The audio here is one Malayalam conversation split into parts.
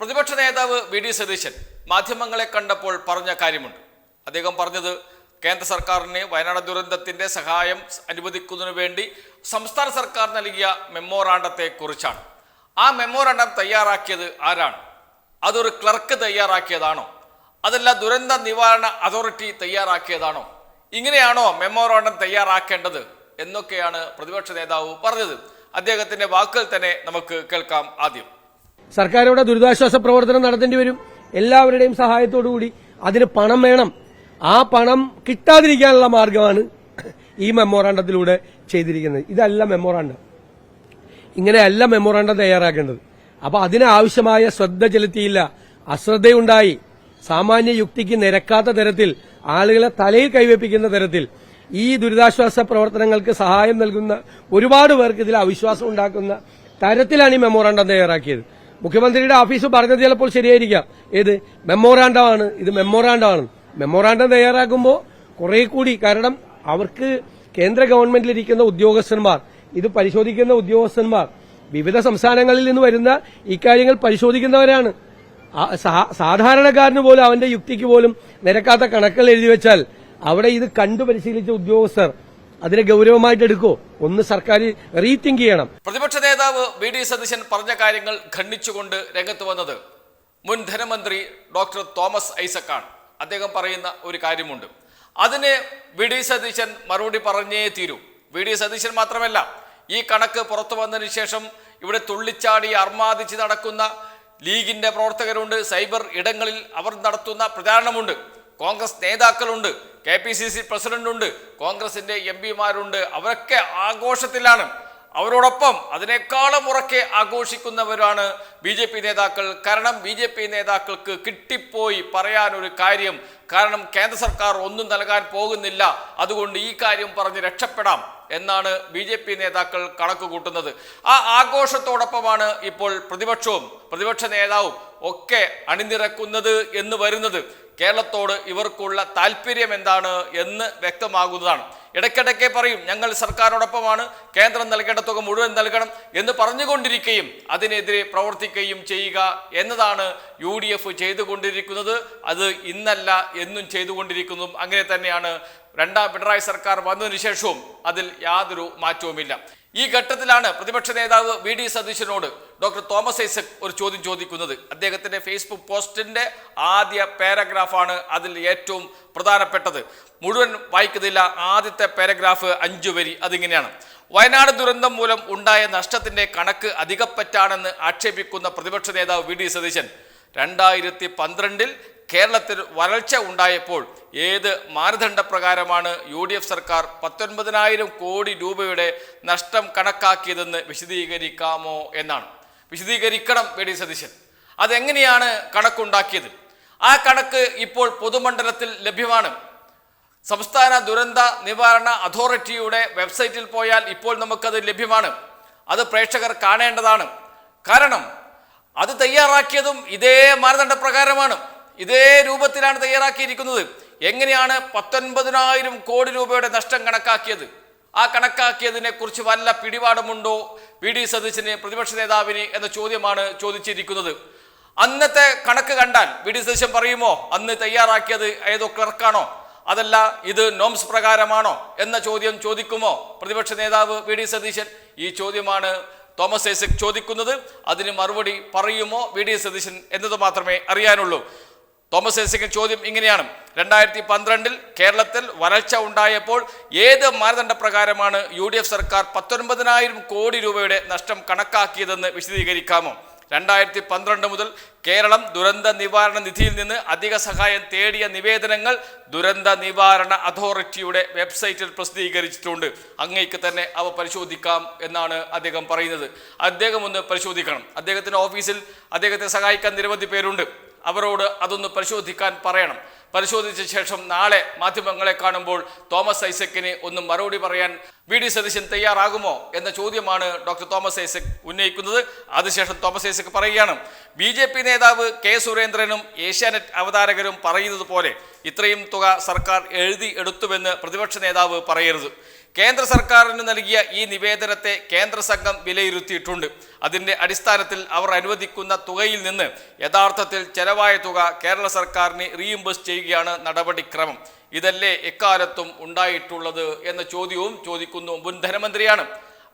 പ്രതിപക്ഷ നേതാവ് വി ഡി സതീശൻ മാധ്യമങ്ങളെ കണ്ടപ്പോൾ പറഞ്ഞ കാര്യമുണ്ട്. അദ്ദേഹം പറഞ്ഞത് കേന്ദ്ര സർക്കാരിന് വയനാട് ദുരന്തത്തിന്റെ സഹായം അനുവദിക്കുന്നതിനു വേണ്ടി സംസ്ഥാന സർക്കാർ നൽകിയ മെമ്മോറാണ്ടത്തെ കുറിച്ചാണ്. ആ മെമ്മോറാണ്ടം തയ്യാറാക്കിയത് ആരാണ്? അതൊരു ക്ലർക്ക് തയ്യാറാക്കിയതാണോ? അതല്ല ദുരന്ത നിവാരണ അതോറിറ്റി തയ്യാറാക്കിയതാണോ? ഇങ്ങനെയാണോ മെമ്മോറാണ്ടം തയ്യാറാക്കേണ്ടത് എന്നൊക്കെയാണ് പ്രതിപക്ഷ നേതാവ് പറഞ്ഞത്. അദ്ദേഹത്തിന്റെ വാക്കുകൾ തന്നെ നമുക്ക് കേൾക്കാം ആദ്യം. സർക്കാർ ദുരിതാശ്വാസ പ്രവർത്തനം നടത്തേണ്ടി വരും. എല്ലാവരുടെയും സഹായത്തോടു കൂടി അതിന് പണം വേണം. ആ പണം കിട്ടാതിരിക്കാനുള്ള മാർഗമാണ് ഈ മെമ്മോറാണ്ടത്തിലൂടെ ചെയ്തിരിക്കുന്നത്. ഇതല്ല മെമ്മോറാണ്ടം. ഇങ്ങനെയല്ല മെമ്മോറാണ്ടം തയ്യാറാക്കേണ്ടത്. അപ്പൊ അതിനാവശ്യമായ ശ്രദ്ധ ചെലുത്തിയില്ല. അശ്രദ്ധയുണ്ടായി. സാമാന്യ യുക്തിക്ക് നിരക്കാത്ത തരത്തിൽ ആളുകളെ തലയിൽ കൈവപ്പിക്കുന്ന തരത്തിൽ ഈ ദുരിതാശ്വാസ പ്രവർത്തനങ്ങൾക്ക് സഹായം നൽകുന്ന ഒരുപാട് പേർക്ക് ഇതിൽ അവിശ്വാസം ഉണ്ടാക്കുന്ന തരത്തിലാണ് ഈ മെമ്മോറാണ്ടം തയ്യാറാക്കിയത്. മുഖ്യമന്ത്രിയുടെ ഓഫീസ് പറഞ്ഞത് ചിലപ്പോൾ ശരിയായിരിക്കാം. ഏത്? മെമ്മോറാണ്ടമാണ് ഇത് മെമ്മോറാണ്ടമാണ് മെമ്മോറാണ്ടം തയ്യാറാക്കുമ്പോൾ കുറെ കൂടി കാരണം അവർക്ക് കേന്ദ്ര ഗവൺമെന്റിലിരിക്കുന്ന ഉദ്യോഗസ്ഥന്മാർ ഇത് പരിശോധിക്കുന്ന ഉദ്യോഗസ്ഥന്മാർ വിവിധ സംസ്ഥാനങ്ങളിൽ നിന്ന് വരുന്ന ഇക്കാര്യങ്ങൾ പരിശോധിക്കുന്നവരാണ്. സാധാരണക്കാരന് പോലും അവന്റെ യുക്തിക്ക് പോലും നിരക്കാത്ത കണക്കുകൾ എഴുതി വെച്ചാൽ അവിടെ ഇത് കണ്ടു പരിശീലിച്ച ഉദ്യോഗസ്ഥർ അതിനെ ഗൗരവമായിട്ട് എടുക്കോ? ഒന്ന് സർക്കാർ റീതിങ്ക് ചെയ്യണം. പ്രതിപക്ഷ നേതാവ് വി ഡി സതീശൻ പറഞ്ഞ കാര്യങ്ങൾ ഖണ്ഡിച്ചുകൊണ്ട് രംഗത്ത് വന്നത് മുൻ ധനമന്ത്രി ഡോക്ടർ തോമസ് ഐസക് ആണ് അദ്ദേഹം പറയുന്ന ഒരു കാര്യമുണ്ട്. അതിന് വി ഡി സതീശൻ മറുപടി പറഞ്ഞേ തീരൂ. വി ഡി സതീശൻ മാത്രമല്ല ഈ കണക്ക് പുറത്തു വന്നതിന് ശേഷം ഇവിടെ തുള്ളിച്ചാടി അർമാദിച്ച് നടക്കുന്ന ലീഗിന്റെ പ്രവർത്തകരുണ്ട് സൈബർ ഇടങ്ങളിൽ അവർ നടത്തുന്ന പ്രചാരണമുണ്ട്. കോൺഗ്രസ് നേതാക്കളുണ്ട് കെ പി സി സി പ്രസിഡന്റുണ്ട് കോൺഗ്രസിന്റെ എം പിമാരുണ്ട്. അവരൊക്കെ ആഘോഷത്തിലാണ്. അവരോടൊപ്പം അതിനേക്കാളും ഉറക്കെ ആഘോഷിക്കുന്നവരാണ് ബി ജെ പി നേതാക്കൾ. കാരണം ബി ജെ പി നേതാക്കൾക്ക് കിട്ടിപ്പോയി പറയാനൊരു കാര്യം. കാരണം കേന്ദ്ര സർക്കാർ ഒന്നും നൽകാൻ പോകുന്നില്ല. അതുകൊണ്ട് ഈ കാര്യം പറഞ്ഞ് രക്ഷപ്പെടാം എന്നാണ് ബി ജെ പി നേതാക്കൾ കണക്ക് കൂട്ടുന്നത് ആ ആഘോഷത്തോടൊപ്പമാണ് ഇപ്പോൾ പ്രതിപക്ഷവും പ്രതിപക്ഷ നേതാവും ഒക്കെ അണിനിരക്കുന്നത് എന്ന് വരുന്നത്. കേരളത്തോട് ഇവർക്കുള്ള താല്പര്യം എന്താണ് എന്ന് വ്യക്തമാകുന്നതാണ്. ഇടയ്ക്കിടയ്ക്ക് പറയും ഞങ്ങൾ സർക്കാരോടൊപ്പമാണ് കേന്ദ്രം നൽകേണ്ട തുക മുഴുവൻ നൽകണം എന്ന് പറഞ്ഞുകൊണ്ടിരിക്കുകയും അതിനെതിരെ പ്രവർത്തിക്കുകയും ചെയ്യുക എന്നതാണ് യു ഡി എഫ് ചെയ്തുകൊണ്ടിരിക്കുന്നത്. അത് ഇന്നല്ല എന്നും ചെയ്തുകൊണ്ടിരിക്കുന്നതും അങ്ങനെ തന്നെയാണ് രണ്ടാം പിണറായി സർക്കാർ വന്നതിന് ശേഷവും അതിൽ യാതൊരു മാറ്റവുമില്ല. ഈ ഘട്ടത്തിലാണ് പ്രതിപക്ഷ നേതാവ് വി ഡി സതീശനോട് ഡോക്ടർ തോമസ് ഐസക് ഒരു ചോദ്യം ചോദിക്കുന്നത്. അദ്ദേഹത്തിന്റെ ഫേസ്ബുക്ക് പോസ്റ്റിന്റെ ആദ്യ പാരഗ്രാഫാണ് അതിൽ ഏറ്റവും പ്രധാനപ്പെട്ടത്. മുഴുവൻ വായിക്കുന്നില്ല ആദ്യത്തെ പാരഗ്രാഫ് അഞ്ചു വരി അതിങ്ങനെയാണ്. വയനാട് ദുരന്തം മൂലം ഉണ്ടായ നഷ്ടത്തിന്റെ കണക്ക് അധികപ്പറ്റാണെന്ന് ആക്ഷേപിക്കുന്ന പ്രതിപക്ഷ നേതാവ് വി ഡി സതീശൻ. രണ്ടായിരത്തി പന്ത്രണ്ടിൽ കേരളത്തിൽ വരൾച്ച ഉണ്ടായപ്പോൾ ഏത് മാനദണ്ഡപ്രകാരമാണ് യു ഡി എഫ് സർക്കാർ പത്തൊൻപതിനായിരം കോടി രൂപയുടെ നഷ്ടം കണക്കാക്കിയതെന്ന് വിശദീകരിക്കാമോ എന്നാണ്. വിശദീകരിക്കണം വി ഡി സതീശൻ. അതെങ്ങനെയാണ് കണക്കുണ്ടാക്കിയത്? ആ കണക്ക് ഇപ്പോൾ പൊതുമണ്ഡലത്തിൽ ലഭ്യമാണ്. സംസ്ഥാന ദുരന്ത നിവാരണ അതോറിറ്റിയുടെ വെബ്സൈറ്റിൽ പോയാൽ ഇപ്പോൾ നമുക്കത് ലഭ്യമാണ്. അത് പ്രേക്ഷകർ കാണേണ്ടതാണ്. കാരണം അത് തയ്യാറാക്കിയതും ഇതേ മാനദണ്ഡ പ്രകാരമാണ് ഇതേ രൂപത്തിലാണ് തയ്യാറാക്കിയിരിക്കുന്നത്. എങ്ങനെയാണ് പത്തൊൻപതിനായിരം കോടി രൂപയുടെ നഷ്ടം കണക്കാക്കിയത്? ആ കണക്കാക്കിയതിനെ കുറിച്ച് വല്ല പിടിപാടുമുണ്ടോ? വി. ഡി. സതീശന് പ്രതിപക്ഷ നേതാവിന് എന്ന ചോദ്യമാണ് ചോദിച്ചിരിക്കുന്നത്. അന്നത്തെ കണക്ക് കണ്ടാൽ വി. ഡി. സതീശൻ പറയുമോ അന്ന് തയ്യാറാക്കിയത് ഏതോ ക്ലർക്കാണോ? അതല്ല ഇത് നോംസ് പ്രകാരമാണോ? എന്ന ചോദ്യം ചോദിക്കുമോ? പ്രതിപക്ഷ നേതാവ് വി. ഡി. സതീശൻ ഈ ചോദ്യമാണ് തോമസ് ഐസക് ചോദിക്കുന്നത്. അതിന് മറുപടി പറയുമോ വി. ഡി. സതീശൻ എന്നത് മാത്രമേ അറിയാനുള്ളൂ. തോമസ് ഐസക്കൻ ചോദ്യം ഇങ്ങനെയാണ്. രണ്ടായിരത്തി പന്ത്രണ്ടിൽ കേരളത്തിൽ വരൾച്ച ഉണ്ടായപ്പോൾ ഏത് മാനദണ്ഡ പ്രകാരമാണ് യു ഡി എഫ് സർക്കാർ പത്തൊൻപതിനായിരം കോടി രൂപയുടെ നഷ്ടം കണക്കാക്കിയതെന്ന് വിശദീകരിക്കാമോ? രണ്ടായിരത്തി പന്ത്രണ്ട് മുതൽ കേരളം ദുരന്ത നിവാരണ നിധിയിൽ നിന്ന് അധിക സഹായം തേടിയ നിവേദനങ്ങൾ ദുരന്ത നിവാരണ അതോറിറ്റിയുടെ വെബ്സൈറ്റിൽ പ്രസിദ്ധീകരിച്ചിട്ടുണ്ട്. അങ്ങേക്ക് തന്നെ അവ പരിശോധിക്കാം എന്നാണ് അദ്ദേഹം പറയുന്നത്. അദ്ദേഹം ഒന്ന് പരിശോധിക്കണം. അദ്ദേഹത്തിന്റെ ഓഫീസിൽ അദ്ദേഹത്തെ സഹായിക്കാൻ നിരവധി പേരുണ്ട്. അവരോട് അതൊന്ന് പരിശോധിക്കാൻ പറയണം. പരിശോധിച്ച ശേഷം നാളെ മാധ്യമങ്ങളെ കാണുമ്പോൾ തോമസ് ഐസക്കിന് ഒന്ന് മറുപടി പറയാൻ വി ഡി സതീശൻ തയ്യാറാകുമോ എന്ന ചോദ്യമാണ് ഡോക്ടർ തോമസ് ഐസക് ഉന്നയിക്കുന്നത്. അതിനുശേഷം തോമസ് ഐസക് പറയുകയാണ് ബി ജെ പി നേതാവ് കെ സുരേന്ദ്രനും ഏഷ്യാനെറ്റ് അവതാരകരും പറയുന്നത് പോലെ ഇത്രയും തുക സർക്കാർ എഴുതി എടുത്തുവെന്ന് പ്രതിപക്ഷ നേതാവ് പറയരുത്. കേന്ദ്ര സർക്കാരിന് നൽകിയ ഈ നിവേദനത്തെ കേന്ദ്ര സംഘം വിലയിരുത്തിയിട്ടുണ്ട്. അതിന്റെ അടിസ്ഥാനത്തിൽ അവർ അനുവദിക്കുന്ന തുകയിൽ നിന്ന് യഥാർത്ഥത്തിൽ ചെലവായ തുക കേരള സർക്കാരിന് റീഇംബേഴ്സ് ചെയ്യുകയാണ് നടപടിക്രമം. ഇതല്ലേ എക്കാലത്തും ഉണ്ടായിട്ടുള്ളത് എന്ന ചോദ്യവും ചോദിക്കുന്നു മുൻ ധനമന്ത്രിയാണ്.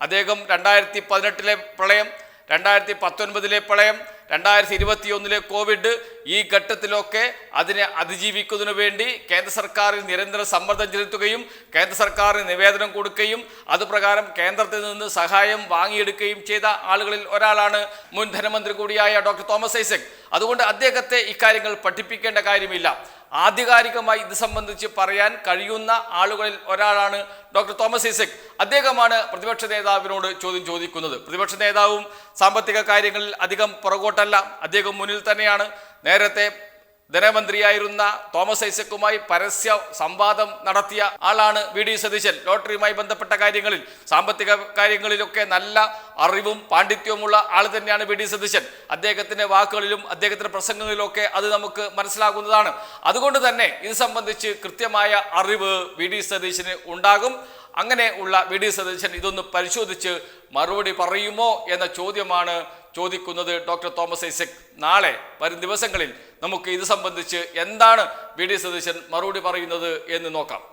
അദ്ദേഹം രണ്ടായിരത്തി പതിനെട്ടിലെ പ്രളയം രണ്ടായിരത്തി പത്തൊൻപതിലെ പ്രളയം രണ്ടായിരത്തി ഇരുപത്തിയൊന്നിലെ കോവിഡ് ഈ ഘട്ടത്തിലൊക്കെ അതിനെ അതിജീവിക്കുന്നതിനു വേണ്ടി കേന്ദ്ര സർക്കാരിൽ നിരന്തര സമ്മർദ്ദം ചെലുത്തുകയും കേന്ദ്ര സർക്കാരിന് നിവേദനം കൊടുക്കുകയും അതുപ്രകാരം കേന്ദ്രത്തിൽ നിന്ന് സഹായം വാങ്ങിയെടുക്കുകയും ചെയ്ത ആളുകളിൽ ഒരാളാണ് മുൻ ധനമന്ത്രി കൂടിയായ ഡോക്ടർ തോമസ് ഐസക്. അതുകൊണ്ട് അദ്ദേഹത്തെ ഇക്കാര്യങ്ങൾ പഠിപ്പിക്കേണ്ട കാര്യമില്ല. ആധികാരികമായി ഇത് സംബന്ധിച്ച് പറയാൻ കഴിയുന്ന ആളുകളിൽ ഒരാളാണ് ഡോക്ടർ തോമസ് ഐസക്. അദ്ദേഹമാണ് പ്രതിപക്ഷ നേതാവിനോട് ചോദ്യം ചോദിക്കുന്നത്. പ്രതിപക്ഷ നേതാവും സാമ്പത്തിക കാര്യങ്ങളിൽ അധികം പുറകോട്ടല്ല. അദ്ദേഹം മുന്നിൽ തന്നെയാണ്. നേരത്തെ ധനമന്ത്രിയായിരുന്ന തോമസ് ഐസക്കുമായി പരസ്യ സംവാദം നടത്തിയ ആളാണ് വി ഡി സതീശൻ. ലോട്ടറിയുമായി ബന്ധപ്പെട്ട കാര്യങ്ങളിൽ സാമ്പത്തിക കാര്യങ്ങളിലൊക്കെ നല്ല അറിവും പാണ്ഡിത്യവുമുള്ള ആൾ തന്നെയാണ് വി ഡി സതീശൻ. അദ്ദേഹത്തിന്റെ വാക്കുകളിലും അദ്ദേഹത്തിന്റെ പ്രസംഗങ്ങളിലൊക്കെ അത് നമുക്ക് മനസ്സിലാകുന്നതാണ്. അതുകൊണ്ട് തന്നെ ഇത് സംബന്ധിച്ച് കൃത്യമായ അറിവ് വി ഡി സതീശന് ഉണ്ടാകും. അങ്ങനെ ഉള്ള വി ഡി സതീശൻ ഇതൊന്ന് പരിശോധിച്ച് മറുപടി പറയുമോ എന്ന ചോദ്യമാണ് ചോദിക്കുന്നത് ഡോക്ടർ തോമസ് ഐസക്. നാളെ വരും ദിവസങ്ങളിൽ നമുക്ക് ഇത് സംബന്ധിച്ച് എന്താണ് വി ഡി സതീശൻ മറുപടി പറയുന്നത് എന്ന് നോക്കാം.